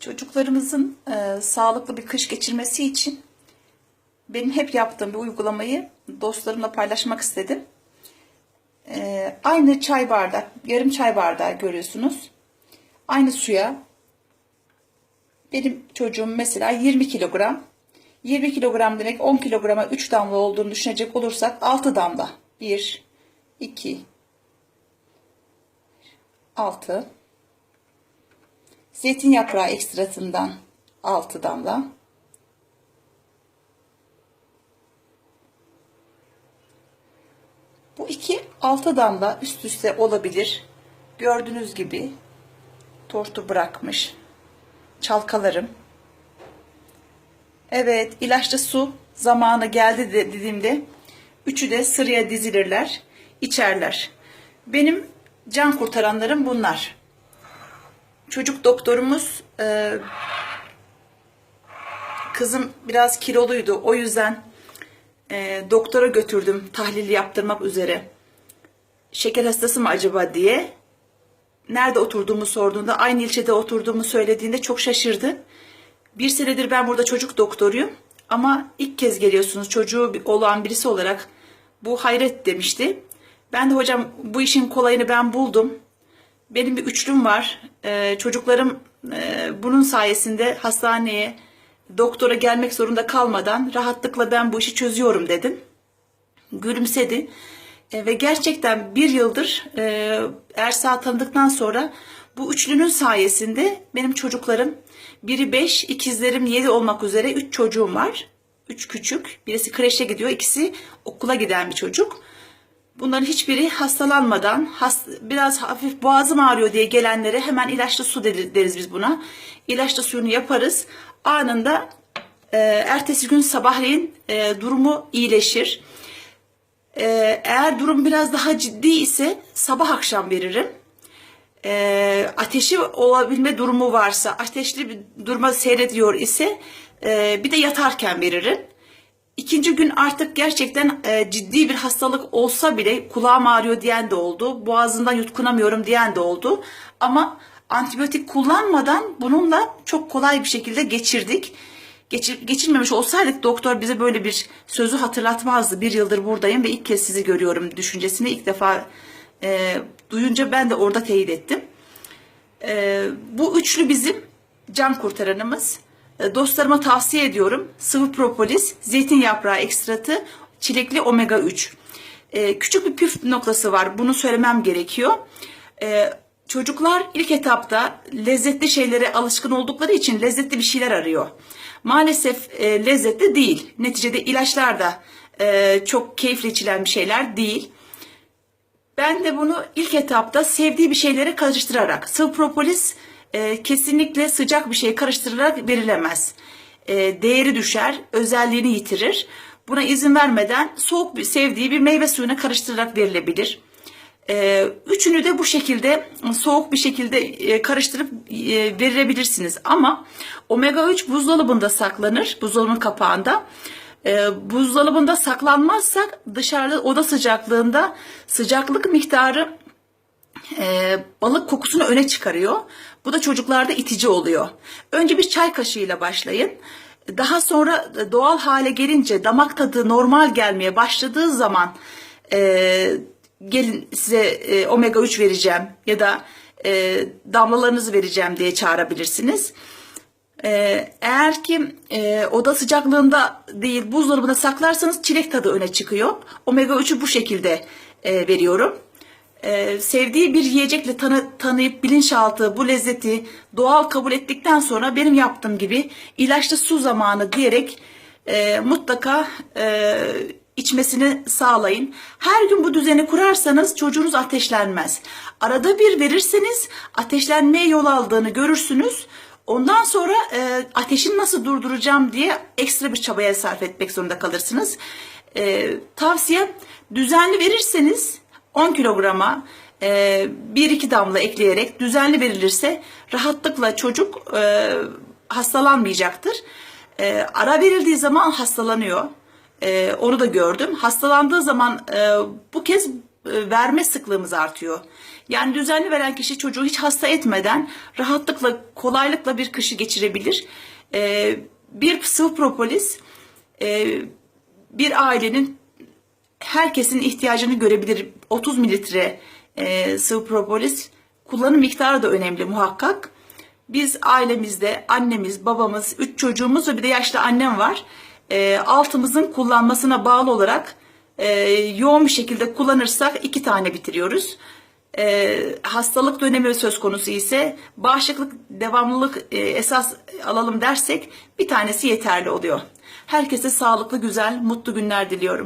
Çocuklarımızın e, sağlıklı bir kış geçirmesi için benim hep yaptığım bir uygulamayı dostlarımla paylaşmak istedim. E, aynı çay bardak, yarım çay bardağı görüyorsunuz. Aynı suya benim çocuğum mesela 20 kilogram. 20 kilogram demek 10 kilograma 3 damla olduğunu düşünecek olursak 6 damla. 1, 2, 6. Zeytin yaprağı ekstratından 6 damla. Bu iki 6 damla üst üste olabilir. Gördüğünüz gibi tortu bırakmış. Çalkalarım. Evet, ilaçlı su zamanı geldi de- dediğimde üçü de sıraya dizilirler, içerler. Benim can kurtaranlarım bunlar. Çocuk doktorumuz e, kızım biraz kiloluydu. O yüzden e, doktora götürdüm tahlil yaptırmak üzere. Şeker hastası mı acaba diye. Nerede oturduğumu sorduğunda aynı ilçede oturduğumu söylediğinde çok şaşırdı. Bir senedir ben burada çocuk doktoruyum ama ilk kez geliyorsunuz çocuğu olan birisi olarak bu hayret demişti. Ben de hocam bu işin kolayını ben buldum. Benim bir üçlüm var. Ee, çocuklarım e, bunun sayesinde hastaneye, doktora gelmek zorunda kalmadan rahatlıkla ben bu işi çözüyorum dedim. Gülümsedi. E, ve gerçekten bir yıldır e, Ersa tanıdıktan sonra bu üçlünün sayesinde benim çocuklarım biri 5, ikizlerim 7 olmak üzere 3 çocuğum var. 3 küçük. Birisi kreşe gidiyor, ikisi okula giden bir çocuk. Bunların hiçbiri hastalanmadan, has, biraz hafif boğazım ağrıyor diye gelenlere hemen ilaçlı su deriz biz buna. İlaçlı suyunu yaparız. Anında e, ertesi gün sabahleyin e, durumu iyileşir. E, eğer durum biraz daha ciddi ise sabah akşam veririm. E, ateşi olabilme durumu varsa, ateşli bir duruma seyrediyor ise e, bir de yatarken veririm. İkinci gün artık gerçekten e, ciddi bir hastalık olsa bile kulağım ağrıyor diyen de oldu. Boğazından yutkunamıyorum diyen de oldu. Ama antibiyotik kullanmadan bununla çok kolay bir şekilde geçirdik. Geçir, geçirmemiş olsaydık doktor bize böyle bir sözü hatırlatmazdı. Bir yıldır buradayım ve ilk kez sizi görüyorum düşüncesini ilk defa e, duyunca ben de orada teyit ettim. Ee, bu üçlü bizim can kurtaranımız. Ee, dostlarıma tavsiye ediyorum. Sıvı propolis, zeytin yaprağı ekstratı, çilekli omega 3. Ee, küçük bir püf noktası var. Bunu söylemem gerekiyor. Ee, çocuklar ilk etapta lezzetli şeylere alışkın oldukları için lezzetli bir şeyler arıyor. Maalesef e, lezzetli değil. Neticede ilaçlar da e, çok keyifli içilen bir şeyler değil. Ben de bunu ilk etapta sevdiği bir şeyleri karıştırarak, sıvı propolis e, kesinlikle sıcak bir şey karıştırılarak verilemez. E, değeri düşer, özelliğini yitirir. Buna izin vermeden soğuk bir sevdiği bir meyve suyuna karıştırarak verilebilir. E, üçünü de bu şekilde soğuk bir şekilde e, karıştırıp e, verilebilirsiniz. Ama omega 3 buzdolabında saklanır, buzdolabının kapağında. E, buzdolabında saklanmazsak dışarıda oda sıcaklığında sıcaklık miktarı e, balık kokusunu öne çıkarıyor. Bu da çocuklarda itici oluyor. Önce bir çay kaşığıyla başlayın. Daha sonra doğal hale gelince damak tadı normal gelmeye başladığı zaman e, gelin size e, omega 3 vereceğim ya da e, damlalarınızı vereceğim diye çağırabilirsiniz. Ee, eğer ki e, oda sıcaklığında değil buzdolabında saklarsanız çilek tadı öne çıkıyor. Omega 3'ü bu şekilde e, veriyorum. Ee, sevdiği bir yiyecekle tanı, tanıyıp bilinçaltı bu lezzeti doğal kabul ettikten sonra benim yaptığım gibi ilaçlı su zamanı diyerek e, mutlaka e, içmesini sağlayın. Her gün bu düzeni kurarsanız çocuğunuz ateşlenmez. Arada bir verirseniz ateşlenmeye yol aldığını görürsünüz. Ondan sonra e, ateşini nasıl durduracağım diye ekstra bir çabaya sarf etmek zorunda kalırsınız. E, tavsiye düzenli verirseniz 10 kilograma e, 1-2 damla ekleyerek düzenli verilirse rahatlıkla çocuk e, hastalanmayacaktır. E, ara verildiği zaman hastalanıyor. E, onu da gördüm. Hastalandığı zaman bu kez verme sıklığımız artıyor. Yani düzenli veren kişi çocuğu hiç hasta etmeden rahatlıkla, kolaylıkla bir kışı geçirebilir. Bir sıvı propolis bir ailenin herkesin ihtiyacını görebilir. 30 mililitre e, sıvı propolis kullanım miktarı da önemli muhakkak. Biz ailemizde annemiz, babamız, üç çocuğumuz ve bir de yaşlı annem var. E, altımızın kullanmasına bağlı olarak e, yoğun bir şekilde kullanırsak iki tane bitiriyoruz. E, hastalık dönemi söz konusu ise bağışıklık devamlılık e, esas alalım dersek bir tanesi yeterli oluyor. Herkese sağlıklı, güzel, mutlu günler diliyorum.